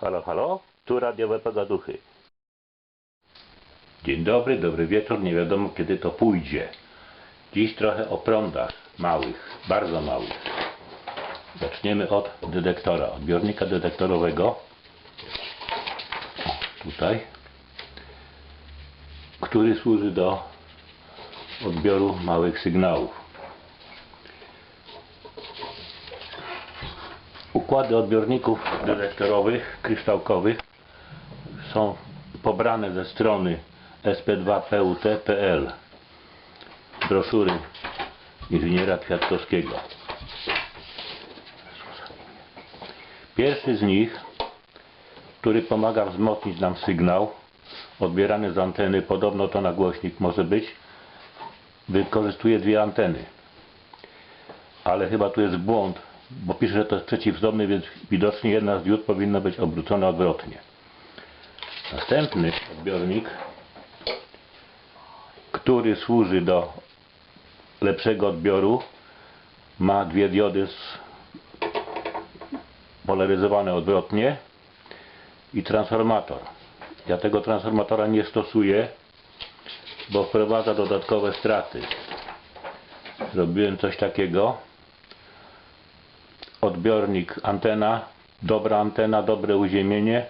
Halo, halo, tu radiowe pogaduchy. Dzień dobry, dobry wieczór, nie wiadomo kiedy to pójdzie. Dziś trochę o prądach małych, bardzo małych. Zaczniemy od detektora, odbiornika detektorowego. Tutaj. Który służy do odbioru małych sygnałów. Układy odbiorników detektorowych, kryształkowych są pobrane ze strony sp2put.pl broszury inżyniera Kwiatkowskiego. Pierwszy z nich, który pomaga wzmocnić nam sygnał odbierany z anteny, podobno to na głośnik może być, wykorzystuje dwie anteny. Ale chyba tu jest błąd, bo pisze, że to jest przeciwzdobny, więc widocznie jedna z diod powinna być obrócona odwrotnie. Następny odbiornik, który służy do lepszego odbioru, ma dwie diody polaryzowane odwrotnie i transformator. Ja tego transformatora nie stosuję, bo wprowadza dodatkowe straty. Zrobiłem coś takiego. Odbiornik, antena, dobra antena, dobre uziemienie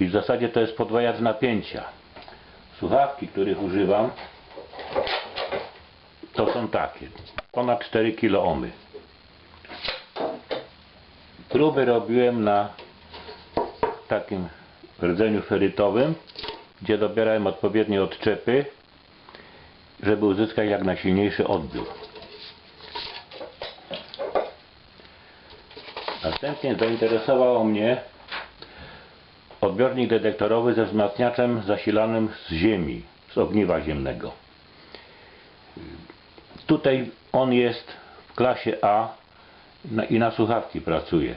i w zasadzie to jest podwajacz napięcia. Słuchawki, których używam, to są takie. Ponad 4 kilo ohmy. Próby robiłem na takim rdzeniu ferytowym, gdzie dobierałem odpowiednie odczepy, żeby uzyskać jak najsilniejszy odbiór. Następnie zainteresowało mnie odbiornik detektorowy ze wzmacniaczem zasilanym z ziemi, z ogniwa ziemnego. Tutaj on jest w klasie A i na słuchawki pracuje.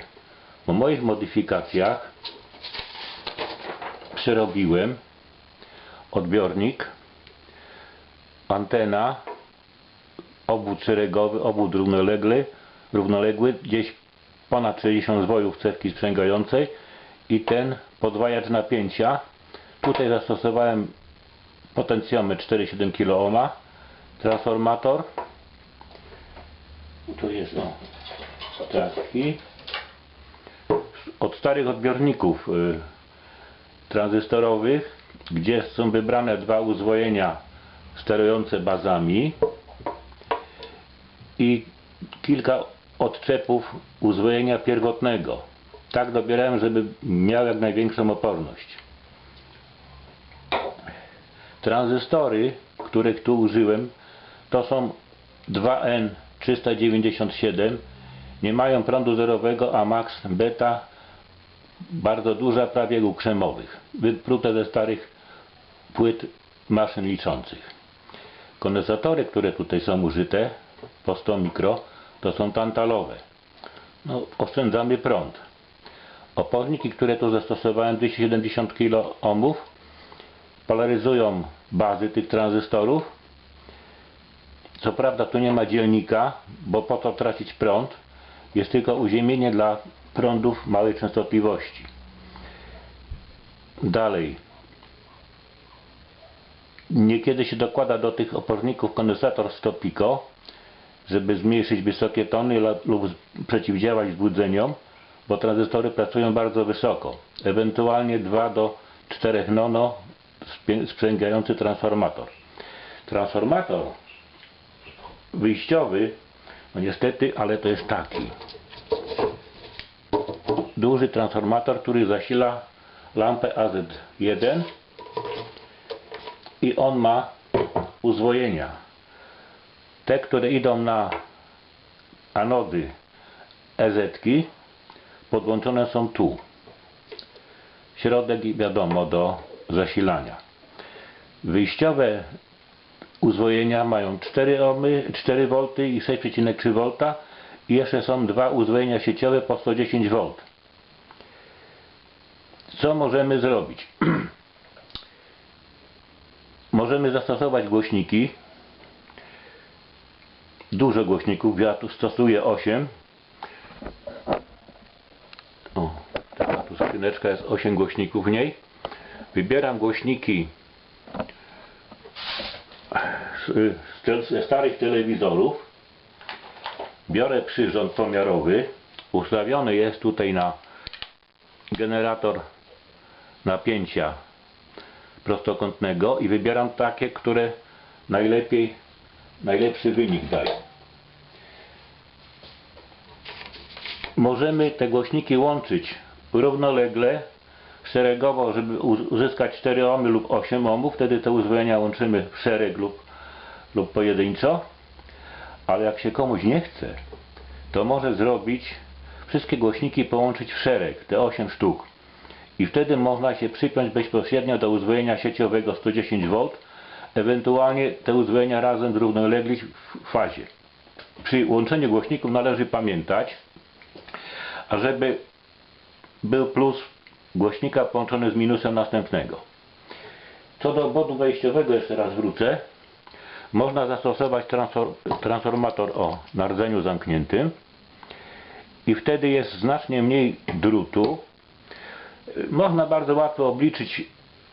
Po moich modyfikacjach przerobiłem odbiornik, antena, obwód szeregowy, obwód równoległy, równoległy, gdzieś ponad 60 zwojów cewki sprzęgającej i ten podwajacz napięcia. Tutaj zastosowałem potencjometr 4,7 kΩ, transformator. Tu jest o, taki. Od starych odbiorników y, tranzystorowych, gdzie są wybrane dwa uzwojenia sterujące bazami i kilka odczepów uzwojenia pierwotnego. Tak dobierałem, żeby miał jak największą oporność. Tranzystory, których tu użyłem, to są 2N397. Nie mają prądu zerowego, a max beta bardzo duża, prawie jak u krzemowych. Wyprute ze starych płyt maszyn liczących. Kondensatory, które tutaj są użyte, po 100 mikro, to są tantalowe. No, oszczędzamy prąd. Oporniki, które tu zastosowałem, 270 kilo polaryzują bazy tych tranzystorów. Co prawda tu nie ma dzielnika, bo po to tracić prąd. Jest tylko uziemienie dla prądów małej częstotliwości. Dalej. Niekiedy się dokłada do tych oporników kondensator 100 pico, żeby zmniejszyć wysokie tony lub przeciwdziałać zbudzeniom, bo tranzystory pracują bardzo wysoko. Ewentualnie 2 do 4 nono sprzęgający transformator. Transformator wyjściowy, no niestety, ale to jest taki. Duży transformator, który zasila lampę AZ1 i on ma uzwojenia. Te, które idą na anody EZ-ki podłączone są tu. Środek wiadomo do zasilania. Wyjściowe uzwojenia mają 4 ohmy, 4 V i 6,3 V i jeszcze są dwa uzwojenia sieciowe po 110 V. Co możemy zrobić? możemy zastosować głośniki dużo głośników, ja tu stosuję 8 o, taka Tu skrzyneczka jest 8 głośników w niej. Wybieram głośniki z, z starych telewizorów. Biorę przyrząd pomiarowy. Ustawiony jest tutaj na generator napięcia prostokątnego i wybieram takie, które najlepiej, najlepszy wynik dają. Możemy te głośniki łączyć równolegle, szeregowo, żeby uzyskać 4 ohmy lub 8 ohmów. Wtedy te uzwolenia łączymy w szereg lub, lub pojedynczo. Ale jak się komuś nie chce, to może zrobić wszystkie głośniki połączyć w szereg, te 8 sztuk. I wtedy można się przypiąć bezpośrednio do uzwolenia sieciowego 110 V, ewentualnie te uzwolenia razem w fazie. Przy łączeniu głośników należy pamiętać, ażeby był plus głośnika połączony z minusem następnego. Co do obwodu wejściowego jeszcze raz wrócę. Można zastosować transfor- transformator o nardzeniu zamkniętym i wtedy jest znacznie mniej drutu. Można bardzo łatwo obliczyć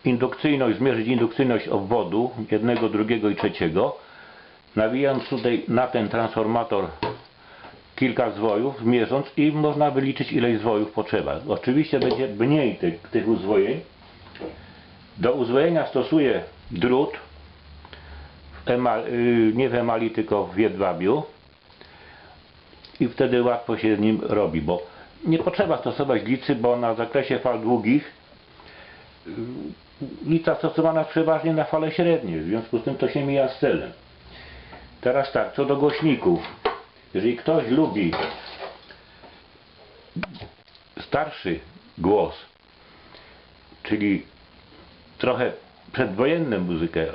indukcyjność, zmierzyć indukcyjność obwodu jednego, drugiego i trzeciego. Nawijając tutaj na ten transformator kilka zwojów, mierząc i można wyliczyć ile zwojów potrzeba. Oczywiście będzie mniej tych, tych uzwojeń. Do uzwojenia stosuję drut, w emal, y, nie w emali, tylko w jedwabiu i wtedy łatwo się z nim robi, bo nie potrzeba stosować glicy, bo na zakresie fal długich y, glica stosowana przeważnie na fale średnie, w związku z tym to się mija z celem. Teraz tak, co do głośników. Jeżeli ktoś lubi starszy głos, czyli trochę przedwojenną muzykę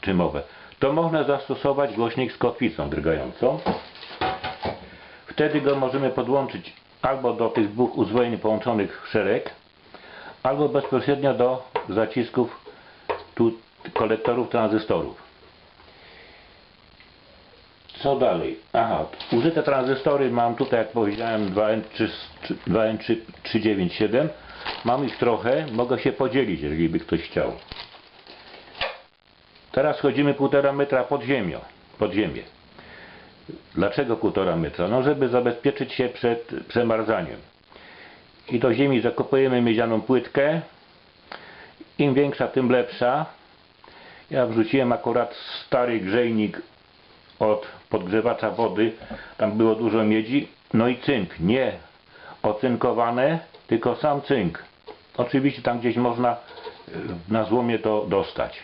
czy mowę, to można zastosować głośnik z kotwicą drgającą. Wtedy go możemy podłączyć albo do tych dwóch uzwoleń połączonych w szereg, albo bezpośrednio do zacisków tu kolektorów tranzystorów. Co dalej? Aha, użyte tranzystory mam tutaj, jak powiedziałem, 2N3, 2N397. Mam ich trochę, mogę się podzielić, jeżeli by ktoś chciał. Teraz chodzimy półtora metra pod ziemią, pod ziemię. Dlaczego półtora metra? No, żeby zabezpieczyć się przed przemarzaniem. I do ziemi zakopujemy miedzianą płytkę. Im większa, tym lepsza. Ja wrzuciłem akurat stary grzejnik od podgrzewacza wody. Tam było dużo miedzi. No i cynk. Nie ocynkowane, tylko sam cynk. Oczywiście tam gdzieś można y, na złomie to dostać.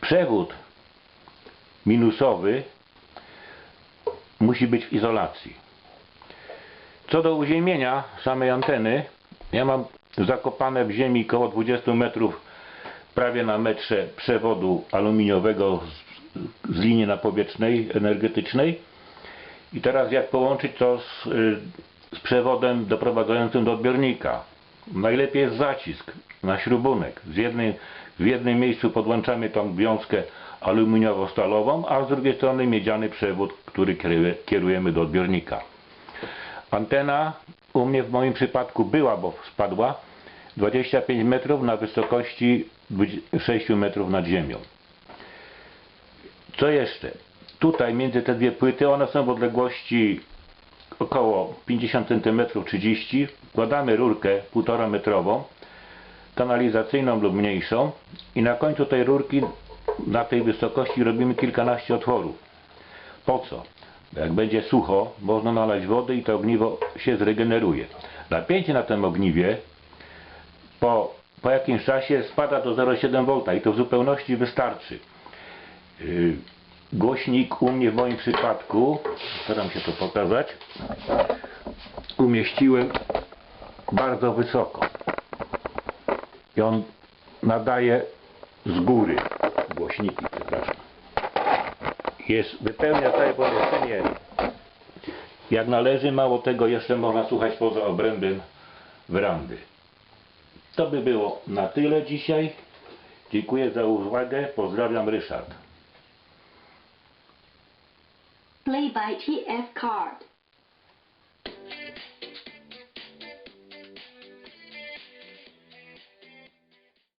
Przewód minusowy musi być w izolacji. Co do uziemienia samej anteny, ja mam zakopane w ziemi około 20 metrów prawie na metrze przewodu aluminiowego z, z linii napowietrznej, energetycznej. I teraz jak połączyć to z, y, z przewodem doprowadzającym do odbiornika? Najlepiej jest zacisk na śrubunek. Z jednej, w jednym miejscu podłączamy tą wiązkę aluminiowo-stalową, a z drugiej strony miedziany przewód, który kieruje, kierujemy do odbiornika. Antena u mnie w moim przypadku była, bo spadła 25 metrów na wysokości 6 metrów nad ziemią. Co jeszcze? Tutaj między te dwie płyty, one są w odległości około 50 cm 30 wkładamy rurkę 1,5 metrową kanalizacyjną lub mniejszą i na końcu tej rurki na tej wysokości robimy kilkanaście otworów. Po co? Jak będzie sucho, można nalać wody i to ogniwo się zregeneruje. Napięcie na tym ogniwie po, po jakimś czasie spada do 0,7 V i to w zupełności wystarczy. Yy, Głośnik u mnie w moim przypadku, staram się to pokazać, umieściłem bardzo wysoko. I on nadaje z góry głośniki, przepraszam. Jest, wypełnia całe pomieszczenie jak należy, mało tego jeszcze można słuchać poza obrębem werandy. To by było na tyle dzisiaj. Dziękuję za uwagę. Pozdrawiam Ryszard. Play by TF Card.